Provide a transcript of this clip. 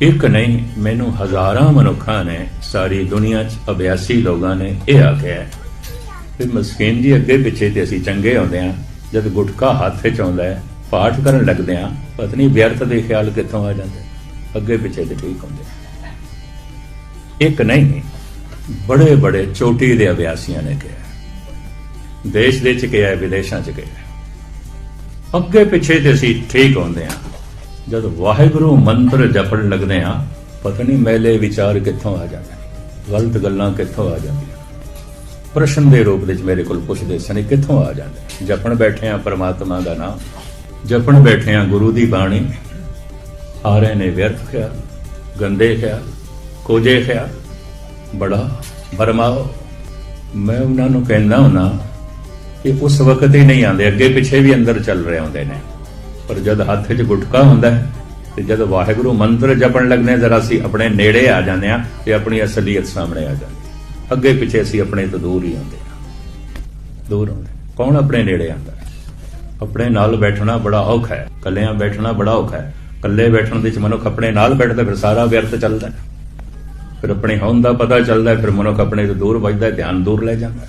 ਇੱਕ ਨਹੀਂ, ਮੈਨੂੰ ਹਜ਼ਾਰਾਂ ਮਨੁੱਖਾਂ ਨੇ, ਸਾਰੀ ਦੁਨੀਆ 'ਚ ਅਭਿਆਸੀ ਲੋਕਾਂ ਨੇ ਇਹ ਆਖਿਆ ਹੈ ਕਿ ਮਸਕੀਨ ਜੀ ਅੱਗੇ ਪਿੱਛੇ ਤੇ ਅਸੀਂ ਚੰਗੇ ਹੁੰਦੇ ਆ ਜਦ ਗੁਟਕਾ ਹੱਥ 'ਚ ਆਉਂਦਾ ਹੈ, ਪਾਠ ਕਰਨ ਲੱਗਦੇ ਆ ਪਤਨੀ ਵਿਅਰਥ ਦੇ ਖਿਆਲ ਕਿੱਥੋਂ ਆ ਜਾਂਦੇ? ਅੱਗੇ ਪਿੱਛੇ ਤੇ ਠੀਕ ਹੁੰਦੇ। ਇੱਕ ਨਹੀਂ ਬੜੇ ਬੜੇ ਚੋਟੀ ਦੇ ਅਭਿਆਸੀਆਂ ਨੇ ਕਿਹਾ ਦੇਸ਼ ਦੇ ਚ ਕਿਹਾ ਵਿਦੇਸ਼ਾਂ ਚ ਕਿਹਾ ਅੱਗੇ ਪਿੱਛੇ ਤੇ ਅਸੀਂ ਠੀਕ ਹੁੰਦੇ ਆ ਜਦ ਵਾਹਿਗੁਰੂ ਮੰਤਰ ਜਪਣ ਲੱਗਦੇ ਆ ਪਤਾ ਨਹੀਂ ਮੈਲੇ ਵਿਚਾਰ ਕਿੱਥੋਂ ਆ ਜਾਂਦੇ? ਗਲਤ ਗੱਲਾਂ ਕਿੱਥੋਂ ਆ ਜਾਂਦੀਆਂ? ਪ੍ਰਸ਼ਨ ਦੇ ਰੂਪ ਵਿੱਚ ਮੇਰੇ ਕੋਲ ਪੁੱਛਦੇ ਸਨ ਕਿੱਥੋਂ ਆ ਜਾਂਦੇ? ਜਪਣ ਬੈਠੇ ਆ ਪਰਮਾਤਮਾ ਦਾ ਨਾਮ। ਜਪਣ ਬੈਠੇ ਆ ਗੁਰੂ ਦੀ ਬਾਣੀ। ਆ ਰਹੇ ਨੇ ਵਿਅਰਥ ਖਿਆਲ ਗੰਦੇ ਖਿਆਲ ਕੋਜੇ ਖਿਆਲ ਬੜਾ ਬਰਮਾਓ। ਮੈਂ ਉਹਨਾਂ ਨੂੰ ਕਹਿੰਦਾ ਹੁਣਾ ਕਿ ਉਸ ਵਕਤ ਹੀ ਨਹੀਂ ਆਉਂਦੇ, ਅੱਗੇ ਪਿੱਛੇ ਵੀ ਅੰਦਰ ਚੱਲ ਰਹੇ ਹੁੰਦੇ ਨੇ। ਪਰ ਜਦ ਹੱਥ 'ਚ ਗੁਟਕਾ ਹੁੰਦਾ ਹੈ, ਤੇ ਜਦ ਵਾਹਿਗੁਰੂ ਮੰਤਰ ਜਪਣ ਲੱਗਨੇ ਜ਼ਰਾ ਅਸੀਂ ਆਪਣੇ ਨੇੜੇ ਆ ਜਾਂਦੇ ਆ ਤੇ ਆਪਣੀ ਅਸਲੀਅਤ ਸਾਹਮਣੇ ਆ ਜਾਂਦੀ ਅੱਗੇ ਪਿੱਛੇ ਅਸੀਂ ਆਪਣੇ ਤੋਂ ਦੂਰ ਹੀ ਆਉਂਦੇ ਆ ਦੂਰ ਆਉਂਦੇ ਕੌਣ ਆਪਣੇ ਨੇੜੇ ਆਉਂਦਾ ਆਪਣੇ ਨਾਲ ਬੈਠਣਾ ਬੜਾ ਔਖਾ ਹੈ। ਕੱਲਿਆਂ ਬੈਠਣਾ ਬੜਾ ਔਖਾ ਹੈ। ਕੱਲੇ ਬੈਠਣ ਦੇ ਵਿੱਚ ਮਨੁੱਖ ਆਪਣੇ ਨਾਲ ਬੈਠਦਾ ਫਿਰ ਸਾਰਾ ਵਿਅਰਥ ਚੱਲਦਾ ਫਿਰ ਆਪਣੇ ਹੋਂਦ ਦਾ ਪਤਾ ਚੱਲਦਾ ਫਿਰ ਮਨੁੱਖ ਆਪਣੇ ਤੋਂ ਦੂਰ ਵੱਜਦਾ ਧਿਆਨ ਦੂਰ ਲੈ ਜਾਂਦਾ ਹੈ।